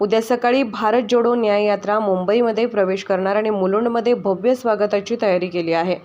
उद्या सकाळी भारत जोडो न्याय यात्रा मुंबईमध्ये प्रवेश करणार आणि मुलुंडमध्ये भव्य स्वागताची तयारी केली आहे.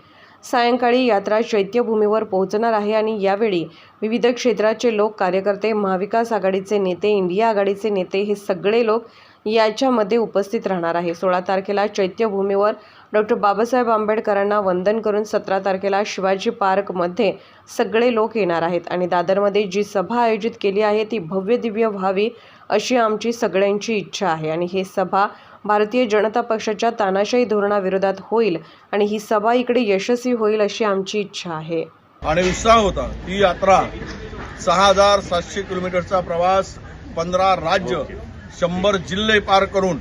सायंकाळी यात्रा चैत्यभूमीवर पोहोचणार आहे आणि यावेळी विविध क्षेत्राचे लोक कार्यकर्ते महाविकास आघाडीचे नेते इंडिया आघाडीचे नेते हे सगळे लोक याच्यामध्ये उपस्थित राहणार आहे. सोळा तारखेला चैत्यभूमीवर डॉक्टर बाबासाहेब आंबेडकरांना वंदन करून सतरा तारखेला शिवाजी पार्कमध्ये सगळे लोक येणार आहेत आणि दादरमध्ये जी सभा आयोजित केली आहे ती भव्य दिव्य व्हावी अशी आमची सगळ्यांची इच्छा आहे. आणि ही सभा भारतीय जनता पक्षाच्या तानाशाही धोरणाविरोधात होईल आणि ही सभा इकडे यशस्वी होईल अशी आमची इच्छा आहे. आणि उत्साह होता. ती यात्रा सहा हजार सातशे किलोमीटरचा प्रवास पंधरा राज्य शंभर जिल्हे पार करून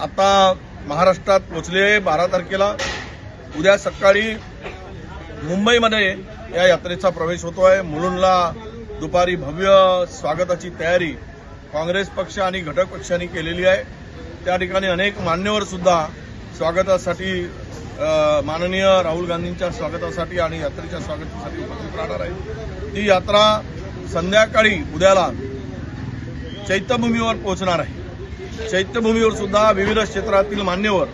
आता महाराष्ट्रात पोचले आहे बारा तारखेला. उद्या सकाळी मुंबईमध्ये या यात्रेचा प्रवेश होतो आहे मुलुंडला दुपारी भव्य स्वागताची तयारी काँग्रेस पक्ष आणि घटक पक्षांनी केलेली आहे. त्या ठिकाणी अनेक मान्यवर सुद्धा स्वागतासाठी माननीय राहुल गांधींच्या स्वागतासाठी आणि यात्रेच्या स्वागतासाठी उपस्थित राहणार आहे ती यात्रा संध्याकाळी उद्याला चैत्यभूमीवर पोहोचणार आहे. चैत्यभूमीवर सुद्धा विविध क्षेत्रातील मान्यवर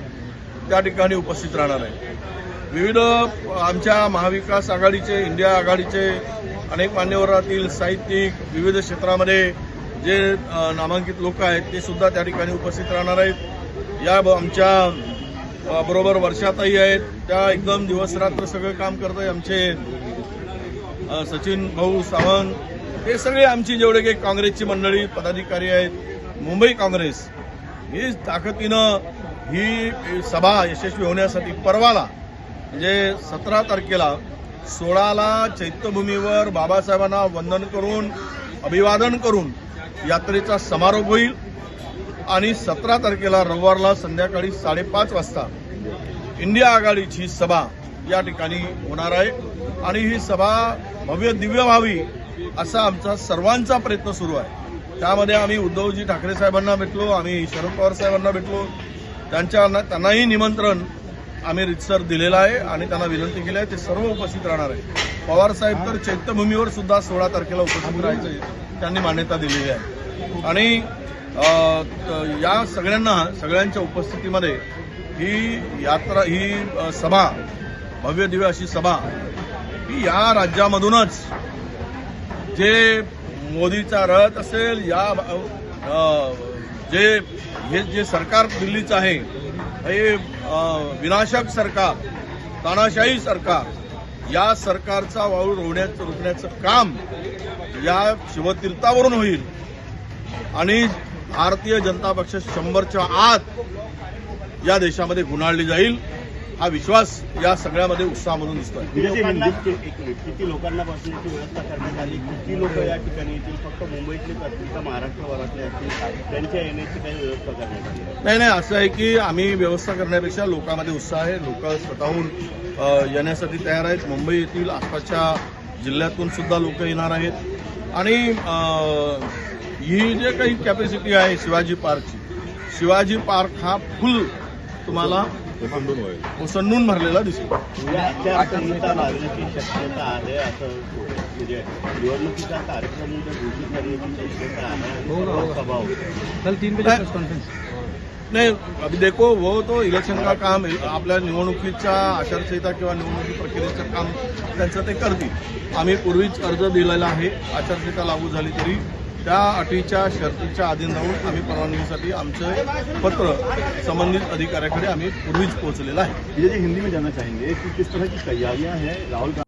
त्या ठिकाणी उपस्थित राहणार आहे विविध आमच्या महाविकास आघाडीचे इंडिया आघाडीचे अनेक मान्यवरातील साहित्यिक विविध क्षेत्रामध्ये जे नामांकित लोक आहेत ते सुद्धा त्या ठिकाणी उपस्थित राहणार आहेत. या ब- आमच्या बरोबर वर्षाताई आहेत. त्या एकदम दिवसरात्र सगळं काम करत आहे आमचे सचिन भाऊ सावंत. हे सगळे आमची जेवढे काही काँग्रेसची मंडळी पदाधिकारी आहेत मुंबई काँग्रेस. ही ताकदीनं ही सभा यशस्वी होण्यासाठी परवाला म्हणजे सतरा तारखेला सोळाला चैत्यभूमीवर बाबासाहेबांना वंदन करून अभिवादन करून यात्रेचा समारोप होईल आणि सतरा तारखेला रविवारला संध्याकाळी साडेपाच वाजता इंडिया आघाडीची सभा या ठिकाणी होणार आहे. आणि ही सभा भव्य दिव्य व्हावी असा आमचा सर्वांचा प्रयत्न सुरू आहे. त्यामध्ये आम्ही उद्धवजी ठाकरे साहेबांना भेटलो आम्ही शरद पवार साहेबांना भेटलो. त्यांच्या त्यांनाही निमंत्रण आम्ही रितसर दिलेलं आहे आणि त्यांना विनंती केली आहे ते सर्व उपस्थित राहणार आहे. पवार साहेब तर चैत्यभूमीवर सुद्धा सोळा तारखेला उपस्थित राहायचे. त्यांनी मान्यता दिलेली आहे. आणि या सगळ्यांना सगळ्यांच्या उपस्थितीमध्ये ही यात्रा ही सभा भव्य दिव्य अशी सभा ही या राज्यामधूनच जे मोदीचा रथ असेल या जे हे जे सरकार दिल्लीचं आहे हे विनाशक सरकार तानाशाही सरकार या सरकारचा वाळू रोवण्याचं रोखण्याचं काम या शिवतीर्थावरून होईल. आणि भारतीय जनता पक्ष शंभरच्या आत या देशामध्ये गुणाळली जाईल हा विश्वास या सगळ्यामध्ये उत्साहामधून दिसतोय. किती लोकांना एक मिनिट किती लोकांना बसण्याची व्यवस्था करण्यात आली? किती लोक या ठिकाणी येतील? फक्त मुंबईतलेच असतील का महाराष्ट्रभरातले असतील. त्यांच्या येण्याची काही व्यवस्था करण्यात आली? नाही नाही असं आहे की आम्ही व्यवस्था करण्यापेक्षा लोकांमध्ये उत्साह आहे. लोक स्वतःहून येण्यासाठी तयार आहेत. मुंबई येथील आसपासच्या जिल्ह्यातून सुद्धा लोक येणार आहेत. आणि ही जे काही कॅपॅसिटी आहे शिवाजी पार्कची शिवाजी पार्क हा फुल तुम्हाला ओसंडून भरलेला दिसेल. म्हणजे निवडणुकीचा कार्यक्रम नाही अभी देखो वो तो इलेक्शन का काम आपल्या निवडणुकीच्या आचारसंहिता किंवा निवडणुकी प्रक्रियेचं काम त्यांचं ते करतील. आम्ही पूर्वीच अर्ज दिलेला आहे. आचारसंहिता लागू झाली तरी त्या अटीच्या शर्तीच्या अधीन राहून आम्ही परवानगीसाठी आमचं पत्र संबंधित अधिकाऱ्याकडे आम्ही पूर्वीच पोहोचलेलं आहे. म्हणजे हिंदी में जानना चाहेंगे की किस तरह की तैयारियां हैं राहुल